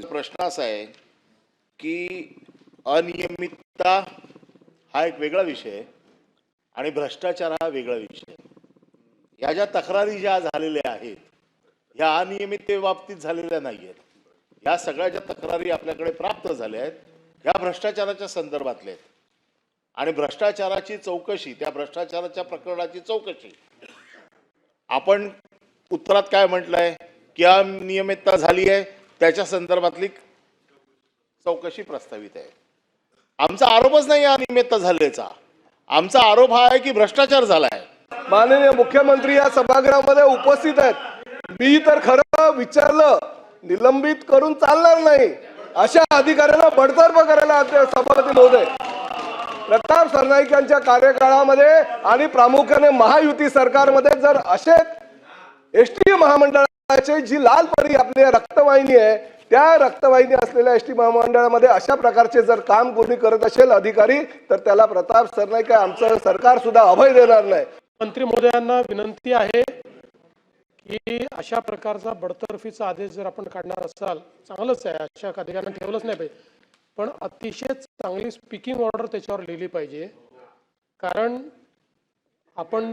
प्रश्न असा आहे की अनियमितता हा एक वेगळा विषय आहे आणि भ्रष्टाचार हा वेगळा विषय ह्या या ज्या तक्रारी ज्या झालेल्या आहेत ह्या अनियमिततेबाबतीत झालेल्या नाही आहेत या सगळ्या ज्या तक्रारी आपल्याकडे प्राप्त झाल्या आहेत ह्या भ्रष्टाचाराच्या संदर्भातल्या आहेत. आणि भ्रष्टाचाराची चौकशी त्या भ्रष्टाचाराच्या प्रकरणाची चौकशी. आपण उत्तरात काय म्हटलंय? की अनियमितता झाली आहे त्याच्या संदर्भातली चौकशी प्रस्तावित आहे. आमचा आरोपच नाही या निमित्त झाल्याचा. आमचा आरोप हा आहे की भ्रष्टाचार झाला आहे माननीय मुख्यमंत्री या सभागृहामध्ये उपस्थित आहेत. मी तर खरं विचारलं निलंबित करून चालणार नाही. अशा अधिकाऱ्यांना बडतर्फ करायला सभापती महोदय. प्रताप सरनाईक यांच्या कार्यकाळामध्ये आणि प्रामुख्याने महायुती सरकारमध्ये जर असे एस टी महामंडळ जी लाल परी आपली रक्तवाहिनी आहे त्या रक्तवाहिनी असलेल्या एस टी महामंडळामध्ये अशा प्रकारचे जर काम कोणी करत असेल अधिकारी तर त्याला प्रताप सर नाही काय आमचं सरकार सुद्धा अभय देणार नाही. मंत्री महोदयांना विनंती आहे की अशा प्रकारचा बडतर्फीचा आदेश जर आपण काढणार असाल चांगलंच आहे अशा अधिकाऱ्यांना ठेवलंच नाही पाहिजे. पण अतिशय चांगली स्पीकिंग ऑर्डर त्याच्यावर लिहिली पाहिजे. कारण आपण